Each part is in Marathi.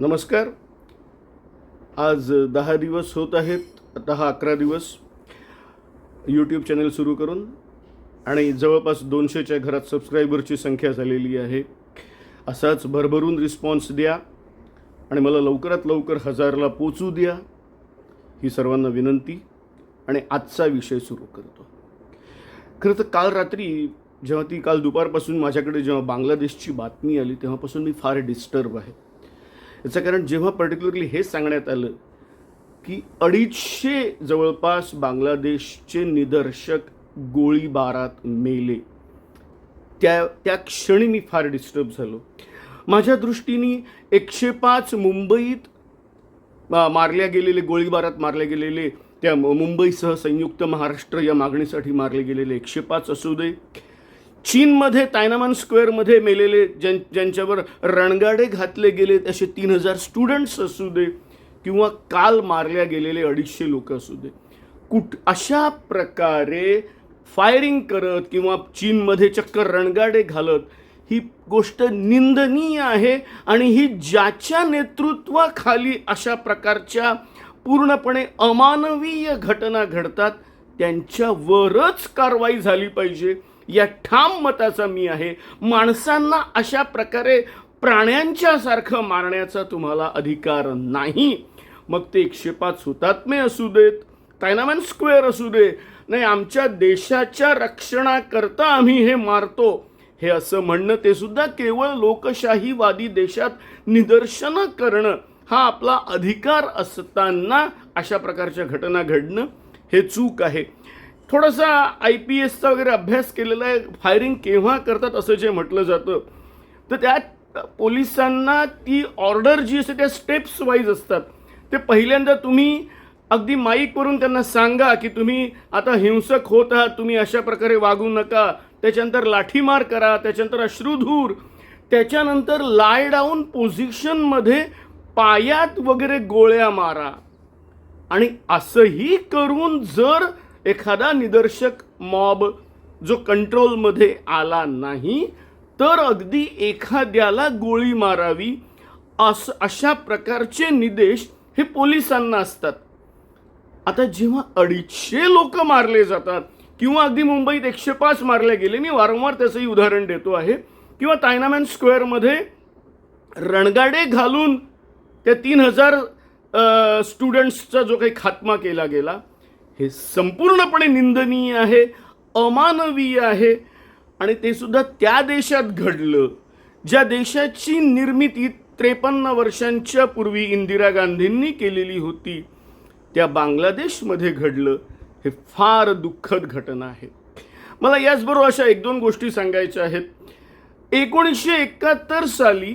नमस्कार. आज दहा दिवस होत आहेत. दहा अकरा दिवस यूट्यूब चॅनल सुरू करून आणि जवळपास दोनशेच्या घरात सबस्क्रायबरची संख्या झालेली आहे. असाच भरभरून रिस्पॉन्स द्या आणि मला लवकरात लवकर हजारला पोचू द्या ही सर्वांना विनंती आणि आजचा विषय सुरू करतो. खरं तर काल रात्री जेव्हा ती काल दुपारपासून माझ्याकडे जेव्हा बांगलादेशची बातमी आली तेव्हापासून मी फार डिस्टर्ब आहे. याचं कारण जेव्हा पर्टिक्युलरली हे सांगण्यात आलं की अडीचशे जवळपास बांगलादेशचे निदर्शक गोळीबारात मेले. त्या त्या क्षणी मी फार डिस्टर्ब झालो. माझ्या दृष्टीने एकशे पाच मुंबईत मारल्या गेलेले गोळीबारात मारले गेलेले त्या मुंबईसह संयुक्त महाराष्ट्र या मागणीसाठी मारले गेलेले एकशे पाच असू दे चीनमध्ये तायनामान स्क्वेअरमध्ये मेलेले ज्यां ज्यांच्यावर रणगाडे घातले गेले असे तीन हजार स्टुडंट्स असू दे किंवा काल मारल्या गेलेले अडीचशे लोक असू दे. कुठ अशा प्रकारे फायरिंग करत किंवा चीनमध्ये चक्क रणगाडे घालत ही गोष्ट निंदनीय आहे आणि ही ज्याच्या नेतृत्वाखाली अशा प्रकारच्या पूर्णपणे अमानवीय घटना घडतात त्यांच्यावरच कारवाई झाली पाहिजे. या ठाम मताचा मी आहे. माणसांना अशा प्रकारे प्राण्यांच्या सारखं मारण्याचा तुम्हाला अधिकार नाही. मग ते एकशे पाच हुतात्मे असू देत तायनामॅन स्क्वेअर असू दे नाही आमच्या देशाच्या रक्षणाकरता आम्ही हे मारतो. हे असं म्हणणं ते सुद्धा केवळ लोकशाहीवादी देशात निदर्शनं करणं हा आपला अधिकार असताना अशा प्रकारच्या घटना घडणं हे चूक आहे. थोडासा आय पी एसचा वगैरे अभ्यास केलेला आहे. फायरिंग केव्हा करतात असं जे म्हटलं जातं तर त्यात पोलिसांना ती ऑर्डर जी असते त्या स्टेप्स वाईज असतात. ते पहिल्यांदा तुम्ही अगदी माईकवरून त्यांना सांगा की तुम्ही आता हिंसक होत आहात तुम्ही अशा प्रकारे वागू नका. त्याच्यानंतर लाठीमार करा त्याच्यानंतर अश्रुधूर. त्याच्यानंतर लाय डाऊन पोझिशनमध्ये पायात वगैरे गोळ्या मारा. आणि असंही करून जर एखादा निदर्शक मॉब जो कंट्रोलमध्ये आला नाही तर अगदी एखाद्याला गोळी मारावी अस अशा प्रकारचे निदेश हे पोलिसांना असतात. आता जेव्हा अडीचशे लोक मारले जातात किंवा अगदी मुंबईत एकशे पाच मारले गेले मी वारंवार त्याचंही उदाहरण देतो आहे किंवा तायनामॅन स्क्वेअरमध्ये रणगाडे घालून त्या तीन हजार स्टुडंट्सचा जो काही खात्मा केला गेला हे संपूर्णपणे निंदनीय आहे अमानवीय आहे. आणि ते सुद्धा त्या देशात घडलं ज्या देशाची निर्मिती त्रेपन्न वर्षांच्या पूर्वी इंदिरा गांधींनी केलेली होती त्या बांगलादेशमध्ये घडलं. हे फार दुःखद घटना आहे. मला याचबरोबर अशा एक दोन गोष्टी सांगायच्या आहेत. एकोणीसशे एकाहत्तर साली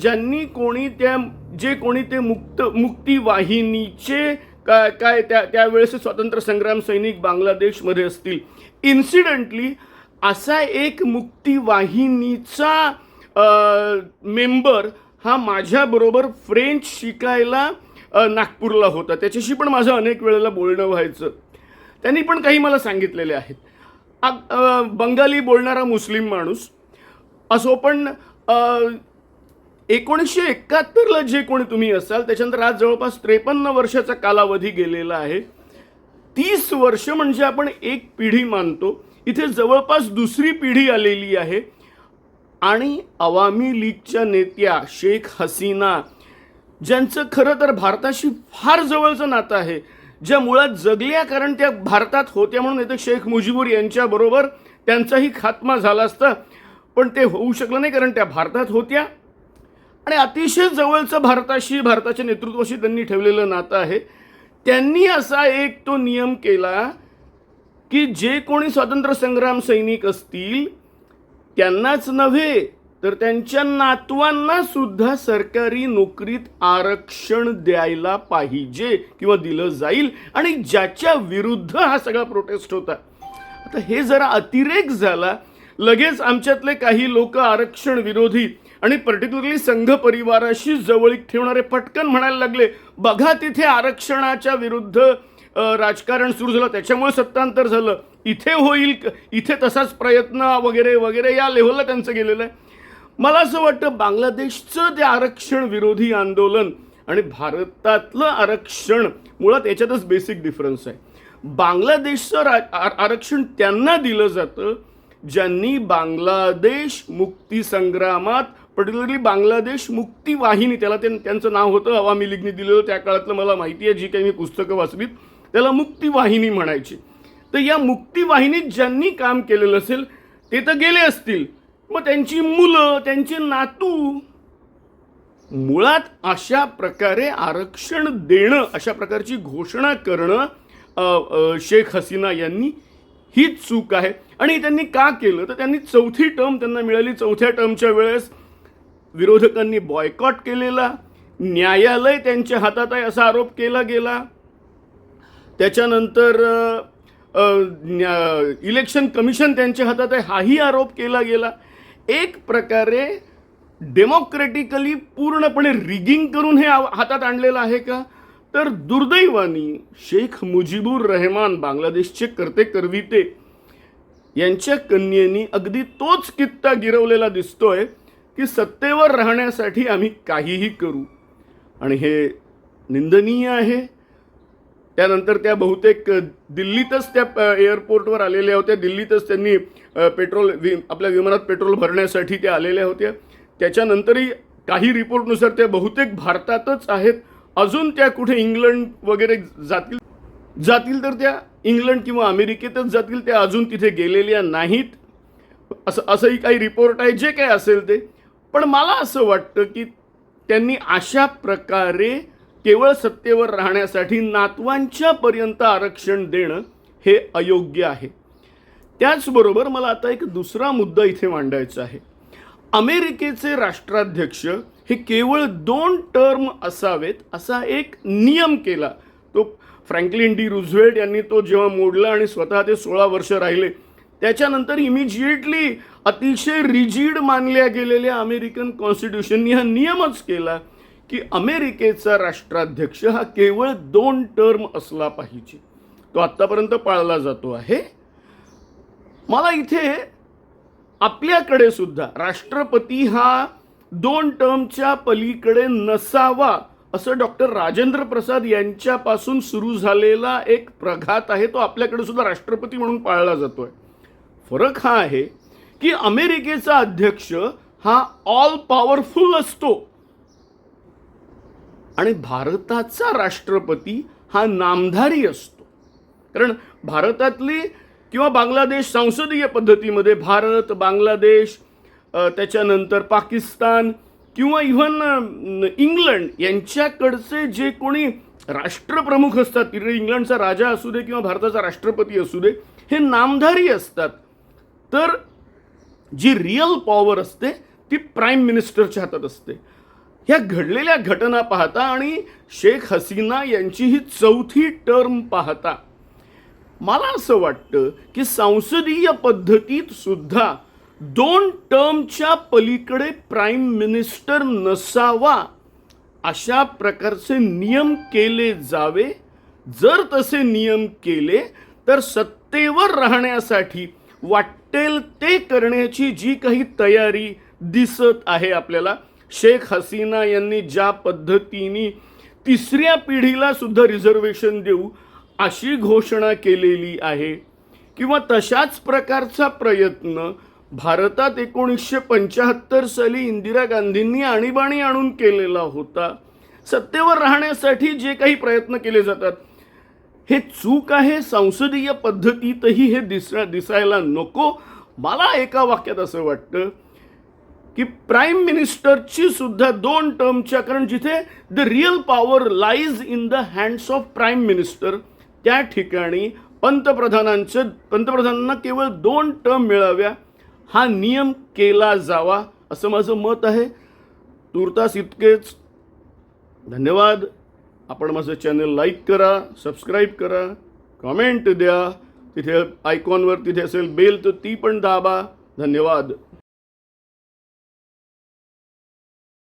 ज्यांनी कोणी त्या जे कोणी ते मुक्त मुक्ती वाहिनीचे काय काय त्या त्यावेळेस स्वातंत्र्य संग्राम सैनिक बांगलादेशमध्ये असतील. इन्सिडेंटली असा एक मुक्तीवाहिनीचा मेंबर हा माझ्याबरोबर फ्रेंच शिकायला नागपूरला होता. त्याच्याशी पण माझं अनेक वेळेला बोलणं व्हायचं. त्यांनी पण काही मला सांगितलेले आहेत. बंगाली बोलणारा मुस्लिम माणूस असो पण एकोणीसशे एकाहत्तरला जे कोणी तुम्ही असाल त्याच्यानंतर आज जवळपास त्रेपन्न वर्षाचा कालावधी गेलेला आहे. तीस वर्ष म्हणजे आपण एक पिढी मानतो. इथे जवळपास दुसरी पिढी आलेली आहे. आणि आवामी लीगच्या नेत्या शेख हसीना ज्यांचं खरं तर भारताशी फार जवळचं नातं आहे ज्या मुळात जगल्या कारण त्या भारतात होत्या म्हणून येतं शेख मुजीबूर यांच्याबरोबर त्यांचाही खात्मा झाला असता. पण ते होऊ शकलं नाही कारण त्या भारतात होत्या. आणि अतिशय जवळचं भारताशी भारताच्या नेतृत्वाशी त्यांनी ठेवलेलं नातं आहे. त्यांनी असा एक तो नियम केला की जे कोणी स्वातंत्र्य संग्राम सैनिक असतील त्यांनाच नव्हे तर त्यांच्या नातवांना सुद्धा सरकारी नोकरीत आरक्षण द्यायला पाहिजे किंवा दिलं जाईल. आणि ज्याच्या विरुद्ध हा सगळा प्रोटेस्ट होता. आता हे जरा अतिरेक झाला. लगेच आमच्यातले काही लोक आरक्षण विरोधी आणि पर्टिक्युलरली संघ परिवाराशी जवळीक ठेवणारे पटकन म्हणायला लागले बघा तिथे आरक्षणाच्या विरुद्ध राजकारण सुरू झालं त्याच्यामुळे सत्तांतर झालं. इथे होईल इथे तसाच प्रयत्न वगैरे वगैरे या लेव्हलला त्यांचं गेलेलं आहे. मला असं वाटतं बांगलादेशचं ते आरक्षण विरोधी आंदोलन आणि भारतातलं आरक्षण मुळात याच्यातच बेसिक डिफरन्स आहे. बांगलादेशचं रा आरक्षण त्यांना दिलं जातं ज्यांनी बांगलादेश मुक्ती संग्रामात पर्टिक्युलरली बांगलादेश मुक्ती वाहिनी त्याला ते त्यांचं नाव होतं अवामी लीगने दिलेलं त्या काळातलं मला माहिती आहे जी काही मी पुस्तकं वाचलीत त्याला मुक्ती वाहिनी म्हणायची. तर या मुक्ती वाहिनीत ज्यांनी काम केलेलं असेल ते तर गेले असतील. मग त्यांची मुलं त्यांचे नातू मुळात अशा प्रकारे आरक्षण देणं अशा प्रकारची घोषणा करणं शेख हसीना यांनी हीच चूक आहे. आणि त्यांनी का केलं? तर त्यांनी चौथी टर्म त्यांना मिळाली चौथ्या टर्मच्या वेळेस विरोधकांनी बॉयकॉट केलेला न्यायालय त्यांच्या हातात आहे असा आरोप केला गेला. त्याच्यानंतर न्या- इलेक्शन कमिशन त्यांच्या हातात आहे हाही आरोप केला गेला. एक प्रकारे डेमोक्रेटिकली पूर्णपणे रिगिंग करून हे हातात आणलेलं आहे का? तर दुर्दैवानी शेख मुजीबुर रहमान बांगलादेशचे करते करविते यांच्या कन्येनी अगदी तोच कित्ता गिरवलेला दिसतोय. की सत्तेवर राहण्यासाठी आम्ही काहीही करू. आणि हे निंदनीय आहे. त्यानंतर त्या बहुतेक दिल्लीतच त्या एअरपोर्टवर आलेल्या होत्या. दिल्लीतच त्यांनी पेट्रोल वि आपल्या विमानात पेट्रोल भरण्यासाठी त्या आलेल्या होत्या. त्याच्यानंतरही काही रिपोर्टनुसार त्या बहुतेक भारतातच आहेत. अजून त्या कुठे इंग्लंड वगैरे जातील जातील तर त्या इंग्लंड किंवा अमेरिकेतच जातील. त्या अजून तिथे गेलेल्या नाहीत. असं असंही काही रिपोर्ट आहे. जे काय असेल ते. पण मला असं वाटतं की त्यांनी अशा प्रकारे केवळ सत्तेवर राहण्यासाठी नातवांच्या पर्यंत आरक्षण देणं हे अयोग्य आहे. त्याचबरोबर मला आता एक दुसरा मुद्दा इथे मांडायचा आहे. अमेरिकेचे राष्ट्राध्यक्ष हे केवळ दोन टर्म असावेत असा एक नियम केला. तो फ्रँकलिन डी रुझवेल्ट यांनी तो जेव्हा मोडला आणि स्वतः ते सोळा वर्ष राहिले त्याच्यानंतर इमिजिएटली अतिशय रिजिड मानल्या गेलेल्या अमेरिकन कॉन्स्टिट्यूशननी हा नियमच केला की अमेरिकेचा राष्ट्राध्यक्ष हा केवळ दोन टर्म असला पाहिजे. तो आत्तापर्यंत पाळला जातो आहे. मला इथे आपल्याकडे सुद्धा राष्ट्रपती हा दोन टर्मच्या पलीकडे नसावा असं डॉक्टर राजेंद्र प्रसाद यांच्यापासून सुरू झालेला एक प्रघात आहे. तो आपल्याकडे सुद्धा राष्ट्रपती म्हणून पाळला जातो आहे फरक हा आहे की अमेरिकेचा अध्यक्ष हा ऑल पॉवरफुल असतो. आणि भारताचा राष्ट्रपती हा नामधारी असतो. कारण भारतातली किंवा बांगलादेश संसदीय पद्धतीमध्ये भारत बांगलादेश त्याच्यानंतर पाकिस्तान किंवा इव्हन इंग्लंड यांच्याकडचे जे कोणी राष्ट्रप्रमुख असतात तिकडे इंग्लंडचा राजा असू दे किंवा भारताचा राष्ट्रपती असू दे हे नामधारी असतात. तर जी रिअल पॉवर असते ती प्राईम मिनिस्टरच्या हातात असते. ह्या घडलेल्या घटना पाहता आणि शेख हसीना यांची ही चौथी टर्म पाहता मला असं वाटतं की संसदीय पद्धतीत सुद्धा दोन टर्मच्या पलीकडे प्राईम मिनिस्टर नसावा अशा प्रकारचे नियम केले जावे. जर तसे नियम केले तर सत्तेवर राहण्यासाठी वाटेल ते करण्याची जी काही तयारी दिसत आहे आपल्याला शेख हसीना यांनी ज्या पद्धतीने तिसऱ्या पिढीला सुद्धा रिझर्वेशन देऊ अशी घोषणा केलेली आहे किंवा तशाच प्रकारचा प्रयत्न भारतात एकोणीसशे पंच्याहत्तर साली इंदिरा गांधींनी आणीबाणी आणून केलेला होता. सत्तेवर राहण्यासाठी जे काही प्रयत्न केले जातात हे चूक आहे संसदीय पद्धतीतही हे दिसा दिसायला नको. मला एका वाक्यात असं वाटतं की प्राईम मिनिस्टरची सुद्धा दोन टर्मच्या कारण जिथे the real power lies in the hands of prime minister त्या ठिकाणी पंतप्रधानांचं पंतप्रधानांना केवळ दोन टर्म मिळाव्या. हा नियम केला जावा असं माझं मत आहे. तुर्तास इतकेच. धन्यवाद. आपण माझं चॅनल लाईक करा सबस्क्राईब करा कमेंट द्या. तिथे आयकॉनवर तिथे असेल बेल तर ती पण दाबा. धन्यवाद.